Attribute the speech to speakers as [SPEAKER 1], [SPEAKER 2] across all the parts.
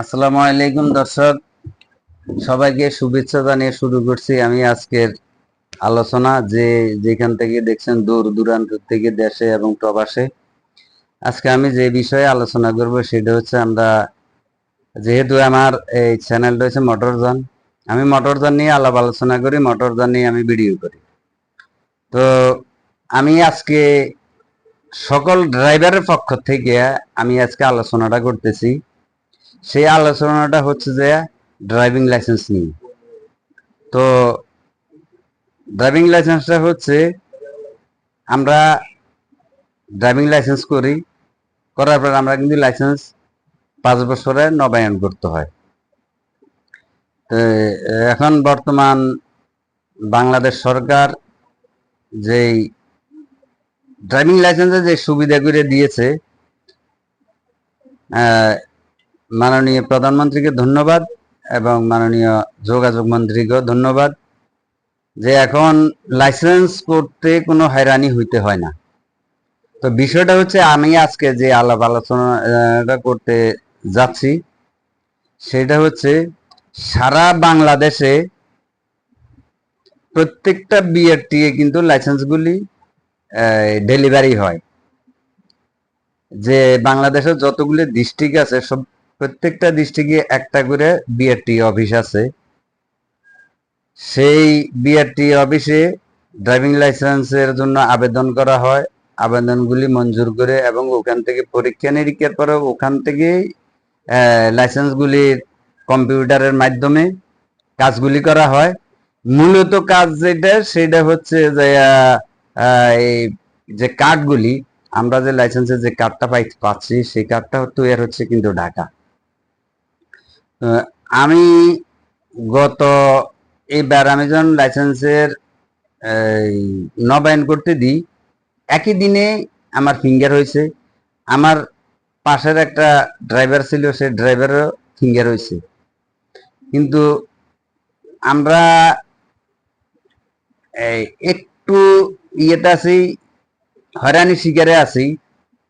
[SPEAKER 1] আসসালামু আলাইকুম দর্শক। সবাইকে শুভেচ্ছা জানিয়ে শুরু করছি আমি আজকের আলোচনা যে যেখান থেকে দেখছেন দূর দূরান্ত থেকে দেশে এবং প্রবাসে। আজকে আমি যে বিষয়ে আলোচনা করব সেটা হচ্ছে আমরা যেহেতু আমার এই চ্যানেলটা হচ্ছে মোটরযান আমি মোটরযান নিয়ে আলাপ আলোচনা করি মোটরযান নিয়ে আমি ভিডিও করি। তো আমি আজকে সকল ড্রাইভারের পক্ষ থেকে আমি আজকে আলোচনাটা করতেছি। সেই আলোচনাটা হচ্ছে যে ড্রাইভিং লাইসেন্স নিয়ে। তো ড্রাইভিং লাইসেন্সটা হচ্ছে আমরা ড্রাইভিং লাইসেন্স করি, করার পর আমরা কিন্তু লাইসেন্স পাঁচ বছরে নবায়ন করতে হয়। তো এখন বর্তমান বাংলাদেশ সরকার যেই ড্রাইভিং লাইসেন্সের যে করে দিয়েছে মাননীয় প্রধানমন্ত্রীকে ধন্যবাদ এবং মাননীয় যোগাযোগ মন্ত্রীকেও ধন্যবাদ যে এখন লাইসেন্স করতে কোনো হয়রানি হইতে হয় না। তো বিষয়টা হচ্ছে আমি আজকে যে আলাপ আলোচনাটা করতে যাচ্ছি, সেটা হচ্ছে সারা বাংলাদেশে প্রত্যেকটা বিআরটি কিন্তু লাইসেন্সগুলি ডেলিভারি হয়। যে বাংলাদেশের যতগুলি ডিস্ট্রিক্ট আছে, সব প্রত্যেকটা ডিস্ট্রিক্টে একটা করে বিআরটি অফিস আছে। সেই বিআরটি অফিসে ড্রাইভিং লাইসেন্সের জন্য আবেদন করা হয়। আবেদনগুলি মঞ্জুর করে এবং ওখান থেকে পরীক্ষা নিরীক্ষার পরে ওখান থেকে লাইসেন্সগুলির কম্পিউটারের মাধ্যমে কাজগুলি করা হয়। মূলত কাজ যেটা, সেটা হচ্ছে যে এই যে কার্ডগুলি আমরা যে লাইসেন্সের যে কার্ডটা পাই, পাচ্ছি, সেই কার্ডটা তৈরি হচ্ছে কিন্তু ঢাকা। আমি গত এইবার আমি লাইসেন্সের নবায়ন করতে দিই, একই দিনে আমার ফিঙ্গার হয়েছে। আমার পাশের একটা ড্রাইভার ছিল, সে ড্রাইভারও ফিঙ্গার হয়েছে। কিন্তু আমরা একটু ইয়েতে আছি, হয়রানি শিকারে আছি।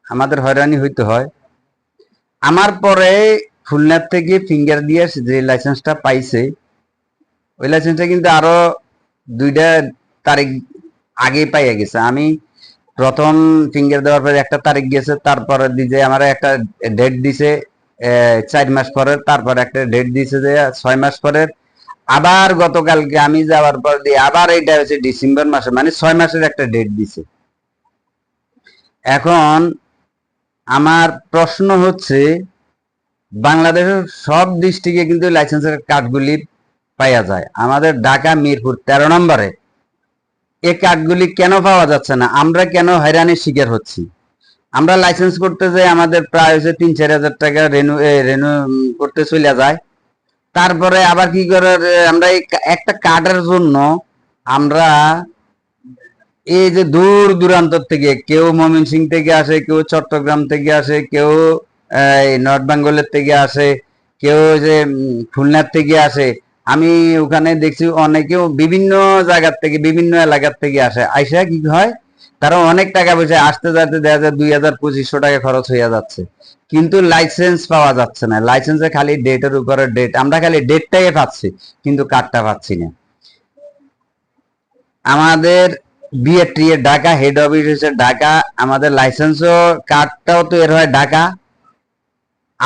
[SPEAKER 1] আমাদের হয়রানি হইতে হয়। আমার পরে খুলনার থেকে ফিঙ্গার দিয়ে যে লাইসেন্সটা পাইছে, ওই লাইসেন্সটা কিন্তু আরও দুইটা তারিখ আগে পাইয়া গেছে। আমি প্রথম ফিঙ্গার দেওয়ার পরে একটা তারিখ গেছে, তারপরে দিছে আমার একটা ডেট দিছে চার মাস পরের তারপর একটা ডেট দিছে যে ছয় মাস পরের আবার গতকালকে আমি যাওয়ার পর দিয়ে আবার এটা হচ্ছে ডিসেম্বর মাসে মানে ছয় মাসের একটা ডেট দিছে। এখন আমার প্রশ্ন হচ্ছে বাংলাদেশের সব ডিস্ট্রিক্টে কিন্তু লাইসেন্সের কার্ডগুলি পাওয়া যায়। আমাদের ঢাকা, মিরপুর তেরো নম্বরে এই কার্ডগুলি কেন পাওয়া যাচ্ছে না? আমরা কেন হয়রানির শিকার হচ্ছি? আমরা লাইসেন্স করতে যাই, আমাদের প্রায় হচ্ছে তিন চার হাজার টাকা রেনু রেনু করতে চলে যায়। তারপরে আবার কি করে আমরা একটা কার্ডের জন্য আমরা এই যে দূর দূরান্তর থেকে, কেউ ময়মনসিং থেকে আসে, কেউ চট্টগ্রাম থেকে আসে, কেউ নর্থ বেঙ্গলের থেকে আসে, কেউ যে খুলনার থেকে আসে। আমি ওখানে দেখছি অনেকেও বিভিন্ন জায়গার থেকে, বিভিন্ন এলাকার থেকে আসে। আইসা কি হয়, তারা অনেক টাকা পয়সা আসতে যাতে দেখা যায় দুই হাজার পঁচিশশো টাকা খরচ হয়ে যাচ্ছে। কিন্তু লাইসেন্স পাওয়া যাচ্ছে না। লাইসেন্সে খালি ডেটের উপরে ডেট আমরা খালি ডেটটাই পাচ্ছি, কিন্তু কার্ডটা পাচ্ছি না। আমাদের বিএটি ঢাকা হেড অফিস হচ্ছে ঢাকা আমাদের লাইসেন্সও কার্ডটাও তো এর হয় ঢাকা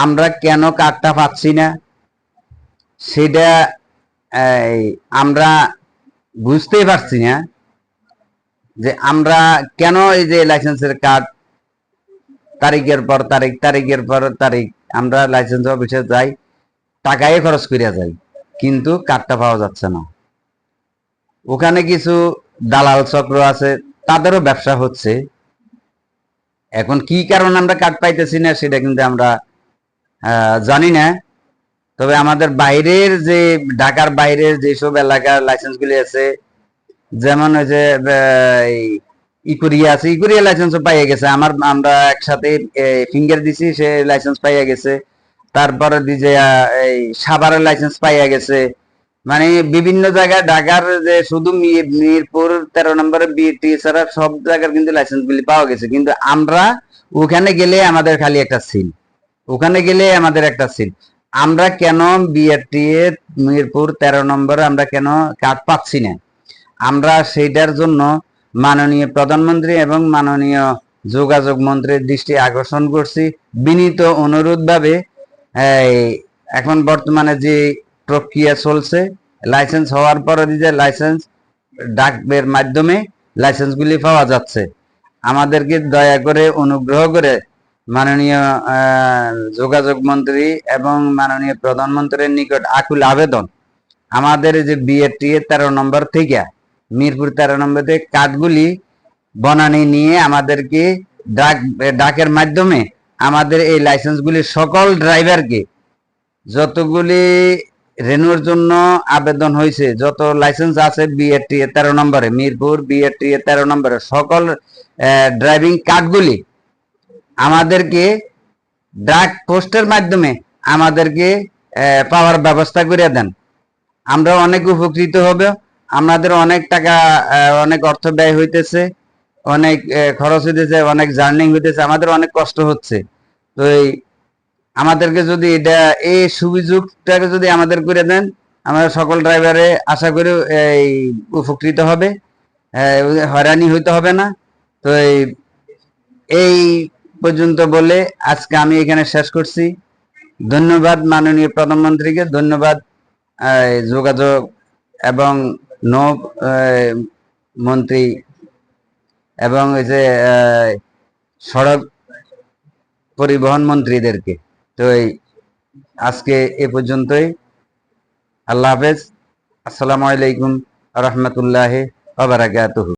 [SPEAKER 1] আমরা কেন কার্ডটা পাচ্ছি না? সেটা আমরা বুঝতেই পারছি না যে আমরা কেন এই যে লাইসেন্সের কার্ড তারিখের পর তারিখ, তারিখের পর তারিখ, আমরা লাইসেন্স অফিসে যাই, টাকাই খরচ করিয়া যাই, কিন্তু কার্ডটা পাওয়া যাচ্ছে না। ওখানে কিছু দালাল চক্র আছে, তাদেরও ব্যবসা হচ্ছে। এখন কি কারণ আমরা কার্ড পাইতেছি না, সেটা কিন্তু আমরা জানি না। তবে আমাদের বাইরের যে ঢাকার বাইরের যেসব এলাকার লাইসেন্স গুলি আছে যেমন ওই যে ইকুরিয়া আছে ইকুরিয়া লাইসেন্সও পাইয়ে গেছে। আমার আমরা একসাথে ফিঙ্গার দিছি সে লাইসেন্স পাইয়া গেছে। তারপরে আহ, এই সাভারের লাইসেন্স পাইয়া গেছে। মানে বিভিন্ন জায়গায় ঢাকার যে শুধু মিরপুর তেরো নম্বরে বিটি ছাড়া সব জায়গার কিন্তু লাইসেন্স গুলি পাওয়া গেছে। কিন্তু আমরা ওখানে গেলে আমাদের খালি একটা সিল। ওখানে গেলে আমাদের একটা সিল আমরা কেন বিআরটি মিরপুর তেরো নম্বরে আমরা কেন কার্ড পাচ্ছি না? আমরা সেইটার জন্য মাননীয় প্রধানমন্ত্রী এবং মাননীয় যোগাযোগ মন্ত্রীর দৃষ্টি আকর্ষণ করছি। বিনীত অনুরোধ ভাবে এখন বর্তমানে যে প্রক্রিয়া চলছে লাইসেন্স হওয়ার পরে যে লাইসেন্স ডাকের মাধ্যমে লাইসেন্সগুলি পাওয়া যাচ্ছে। আমাদেরকে দয়া করে অনুগ্রহ করে মাননীয় যোগাযোগ মন্ত্রী এবং মাননীয় প্রধানমন্ত্রীর নিকট আকুল আবেদন। আমাদের যে বিএটি তেরো নম্বর থেকে, মিরপুর তেরো নম্বর থেকে কার্ডগুলি বনানি নিয়ে আমাদেরকে ডাক, ডাকের মাধ্যমে আমাদের এই লাইসেন্সগুলি সকল ড্রাইভারকে যতগুলি রেনুর জন্য আবেদন হয়েছে, যত লাইসেন্স আছে বিএটি তেরো নম্বরে, মিরপুর বিএটি তেরো নম্বরে, সকল ড্রাইভিং কার্ডগুলি আমাদেরকে ডাক পোস্টের মাধ্যমে আমাদেরকে পাওয়ার ব্যবস্থা করে দেন। আমরা অনেক উপকৃত হব। আমাদের অনেক টাকা অনেক অর্থ ব্যয় হইতেছে। অনেক খরচ হইতেছে, অনেক জার্নিং হইতেছে। আমাদের অনেক কষ্ট হচ্ছে। তো এই আমাদেরকে যদি এটা, এই সুযোগটাকে যদি আমাদের করে দেন, আমরা সকল ড্রাইভারে আশা করি এই উপকৃত হবে। হয়রানি হইতে হবে না। তো এই এই পর্যন্ত বলে আজকে আমি এখানে শেষ করছি। ধন্যবাদ মাননীয় প্রধানমন্ত্রীকে ধন্যবাদ যোগাযোগ এবং নৌ আহ, মন্ত্রী এবং ওই যে সড়ক পরিবহন মন্ত্রীদেরকে। তো আজকে এ পর্যন্তই। আল্লাহ হাফেজ। আসসালামু আলাইকুম রহমতুল্লাহ বারাকাতুহু।